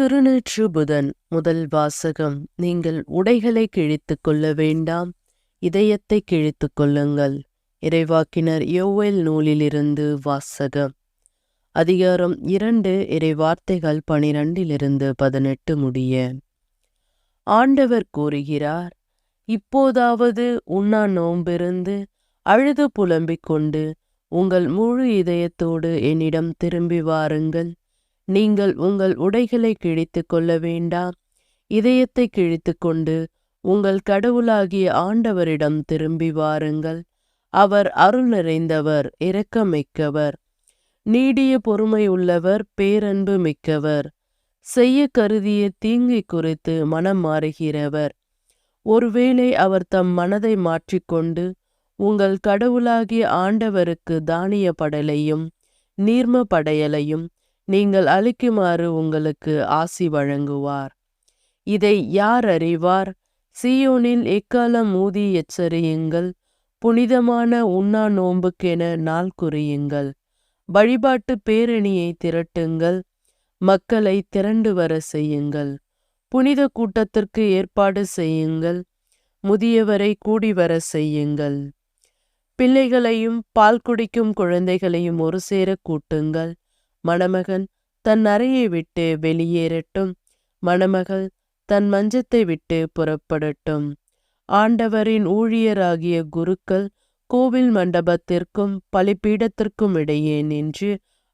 திருநீற்று புதன் முதல் வாசகம். நீங்கள் உடைகளை கிழித்துக் கொள்ள வேண்டாம் இதயத்தை கிழித்துக் கொள்ளுங்கள். இறைவாக்கினர் யோவேல் நூலிலிருந்து வாசகம். அதிகாரம் இரண்டு இறைவார்த்தைகள் பனிரெண்டிலிருந்து பதினெட்டு முடிய. ஆண்டவர் கூறுகிறார் இப்போதாவது உண்ணா நோம்பிருந்து அழுது புலம்பிக் கொண்டு உங்கள் முழு இதயத்தோடு என்னிடம் திரும்பி வாருங்கள். நீங்கள் உங்கள் உடைகளை கிழித்துக் கொள்ள வேண்டாம். இதயத்தை கிழித்து கொண்டு உங்கள் கடவுளாகிய ஆண்டவரிடம் திரும்பி வாருங்கள். அவர் அருள் நிறைந்தவர் இரக்கமிக்கவர். நீடிய பொறுமையுள்ளவர் பேரன்பு மிக்கவர். செய்ய கருதிய தீங்கை குறித்து மனம் மாறுகிறவர். ஒருவேளை அவர் தம் மனதை மாற்றிக்கொண்டு உங்கள் கடவுளாகிய ஆண்டவருக்கு தானிய படலையும் நீர்ம படையலையும் நீங்கள் அளிக்குமாறு உங்களுக்கு ஆசி வழங்குவார். இதை யார் அறிவார்? சியோனில் எக்காலம் ஊதி எச்சரியுங்கள்? புனிதமான உண்ணா நோம்புக்கென நாள் குறியுங்கள். வழிபாட்டு பேரணியை திரட்டுங்கள். மக்களை திரண்டு வர செய்யுங்கள். புனித கூட்டத்திற்கு ஏற்பாடு செய்யுங்கள். முதியவரை கூடி வர செய்யுங்கள். பிள்ளைகளையும் பால் குடிக்கும் குழந்தைகளையும் ஒரு சேர கூட்டுங்கள். மணமகன் தன் அறையை விட்டு வெளியேறட்டும். மணமகள் தன் மஞ்சத்தை விட்டு புறப்படட்டும். ஆண்டவரின் ஊழியராகிய குருக்கள் கோவில் மண்டபத்திற்கும் பலிப்பீடத்திற்கும் இடையே நின்று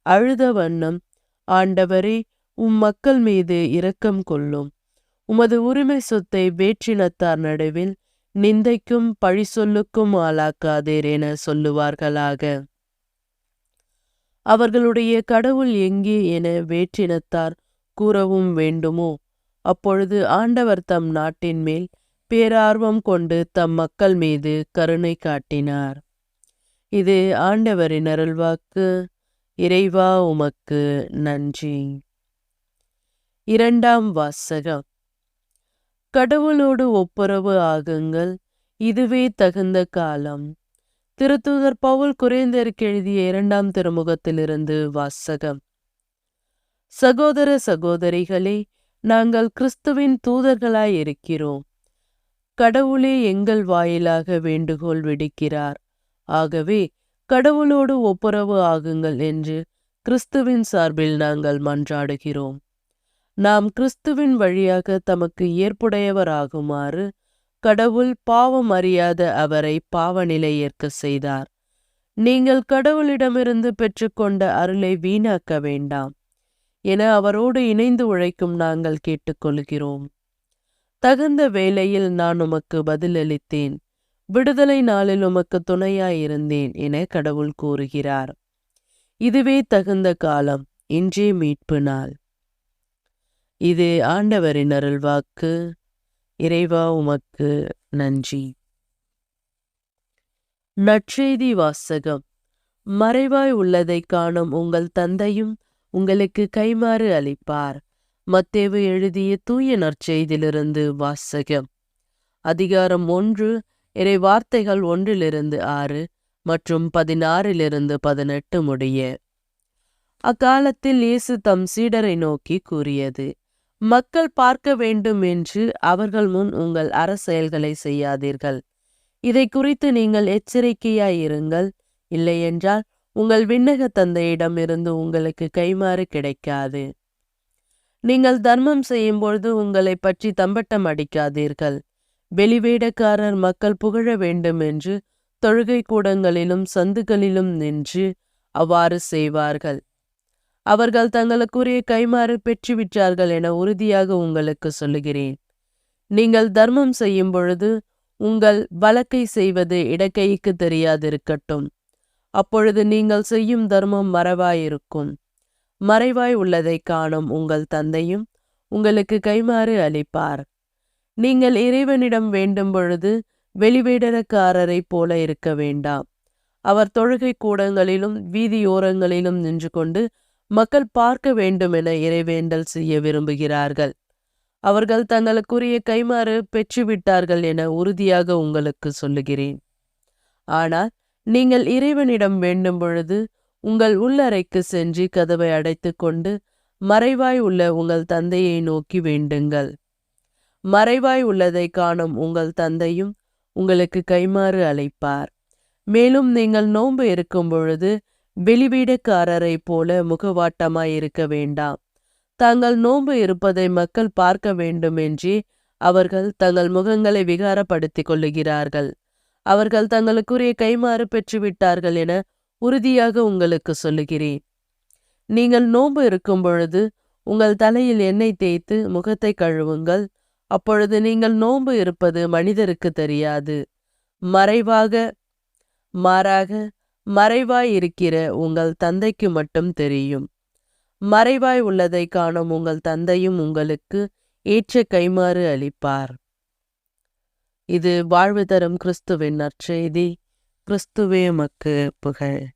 அழுத வண்ணம் ஆண்டவரே உம் மக்கள் மீது இரக்கம் கொள்ளும். உமது உரிமை சொத்தை வேற்றினத்தார் நடுவில் நிந்தைக்கும் பழி சொல்லுக்கும் ஆளாக்காதீர் என சொல்லுவார்களாக. அவர்களுடைய கடவுள் எங்கே என வேற்றினத்தார் கூறவும் வேண்டுமோ? அப்பொழுது ஆண்டவர் தம் நாட்டின் மேல் பேரார்வம் கொண்டு தம் மக்கள் மீது கருணை காட்டினார். இது ஆண்டவரின் அருள்வாக்கு. இறைவா உமக்கு நன்றி. இரண்டாம் வாசகம். கடவுளோடு ஒப்புரவு ஆகுங்கள். இதுவே தகுந்த காலம். திருத்தூதர் பவுல் குறைந்தருக்கு எழுதிய இரண்டாம் திருமுகத்திலிருந்து வாசகம். சகோதர சகோதரிகளே நாங்கள் கிறிஸ்துவின் தூதர்களாய் இருக்கிறோம். கடவுளே எங்கள் வாயிலாக வேண்டுகோள் விடுக்கிறார். ஆகவே கடவுளோடு ஒப்புரவு ஆகுங்கள் என்று கிறிஸ்துவின் சார்பில் நாங்கள் மன்றாடுகிறோம். நாம் கிறிஸ்துவின் வழியாக தமக்கு ஏற்புடையவராகுமாறு கடவுள் பாவம் அறியாத அவரை பாவநிலை ஏற்க செய்தார். நீங்கள் கடவுளிடமிருந்து பெற்றுக்கொண்ட அருளை வீணாக்க வேண்டாம். என அவரோடு இணைந்து உழைக்கும் நாங்கள் கேட்டுக்கொள்கிறோம். தகுந்த வேளையில் நான் உமக்கு பதிலளித்தேன். விடுதலை நாளில் உமக்கு துணையாயிருந்தேன் என கடவுள் கூறுகிறார். இதுவே தகுந்த காலம். இன்றே மீட்பு நாள். இது ஆண்டவரின் அருள்வாக்கு. இறைவா உமக்கு நன்றி. நற்செய்தி வாசகம். மறைவாய் உள்ளதை காணும் உங்கள் தந்தையும் உங்களுக்கு கைமாறு அளிப்பார். மத்தேவு எழுதிய தூய நற்செய்தியிலிருந்து வாசகம். அதிகாரம் ஒன்று இறை வார்த்தைகள் ஒன்றிலிருந்து ஆறு மற்றும் பதினாறிலிருந்து பதினெட்டு முடிய. அக்காலத்தில் இயேசு தம் சீடரை நோக்கி கூறியது மக்கள் பார்க்க வேண்டும் என்று அவர்கள் முன் உங்கள் அரசெயல்களை செய்யாதீர்கள். இதை குறித்து நீங்கள் எச்சரிக்கையாயிருங்கள் இல்லையென்றால் உங்கள் விண்ணக தந்தையிடமிருந்து உங்களுக்கு கைமாறு கிடைக்காது. நீங்கள் தர்மம் செய்யும் பொழுது உங்களை பற்றி தம்பட்டம் அடிக்காதீர்கள். வெளிவேடக்காரர் மக்கள் புகழ வேண்டும் என்று தொழுகை கூடங்களிலும் சந்துகளிலும் நின்று அவ்வாறு செய்வார்கள். அவர்கள் தங்களுக்குரிய கைமாறு பெற்றுவிட்டார்கள் என உறுதியாக உங்களுக்கு சொல்லுகிறேன். நீங்கள் தர்மம் செய்யும் பொழுது உங்கள் வழக்கை செய்வது இடக்கைக்கு தெரியாதிருக்கட்டும். அப்பொழுது நீங்கள் செய்யும் தர்மம் மறைவாயிருக்கும். மறைவாய் உள்ளதை காணும் உங்கள் தந்தையும் உங்களுக்கு கைமாறு அளிப்பார். நீங்கள் இறைவனிடம் வேண்டும் பொழுது வெளிவேடரக்காரரைப் போல இருக்க வேண்டாம். அவர் தொழுகை கூடங்களிலும் வீதியோரங்களிலும் நின்று கொண்டு மக்கள் பார்க்க வேண்டுமென இறைவேண்டல் செய்ய விரும்புகிறார்கள். அவர்கள் தங்களுக்குரிய கைமாறு பெற்றுவிட்டார்கள் என உறுதியாக உங்களுக்கு சொல்லுகிறேன். ஆனால் நீங்கள் இறைவனிடம் வேண்டும் பொழுது உங்கள் உள்ளறைக்கு சென்று கதவை அடைத்து கொண்டு மறைவாய் உள்ள உங்கள் தந்தையை நோக்கி வேண்டுங்கள். மறைவாய் உள்ளதை காணும் உங்கள் தந்தையும் உங்களுக்கு கைமாறு அழைப்பார் மேலும் நீங்கள் நோன்பு இருக்கும் பொழுது வெளிவீடுக்காரரைப் போல முகவாட்டமாய் இருக்க வேண்டாம். தாங்கள் நோன்பு இருப்பதை மக்கள் பார்க்க வேண்டுமென்றே அவர்கள் தங்கள் முகங்களை விகாரப்படுத்திக் கொள்ளுகிறார்கள். அவர்கள் தங்களுக்குரிய கைமாறு பெற்றுவிட்டார்கள் என உறுதியாக உங்களுக்கு சொல்லுகிறேன். நீங்கள் நோன்பு இருக்கும் பொழுது உங்கள் தலையில் எண்ணெய் தேய்த்து முகத்தை கழுவுங்கள். அப்பொழுது நீங்கள் நோன்பு இருப்பது மனிதருக்கு தெரியாது. மறைவாக மாறாக மறைவாய் இருக்கிற உங்கள் தந்தைக்கு மட்டும் தெரியும். மறைவாய் உள்ளதை காணும் உங்கள் தந்தையும் உங்களுக்கு ஏற்ற கைமாறு அளிப்பார். இது வாழ்வு தரும் கிறிஸ்துவின் நற்செய்தி. கிறிஸ்துவே மக்கு புகழ்.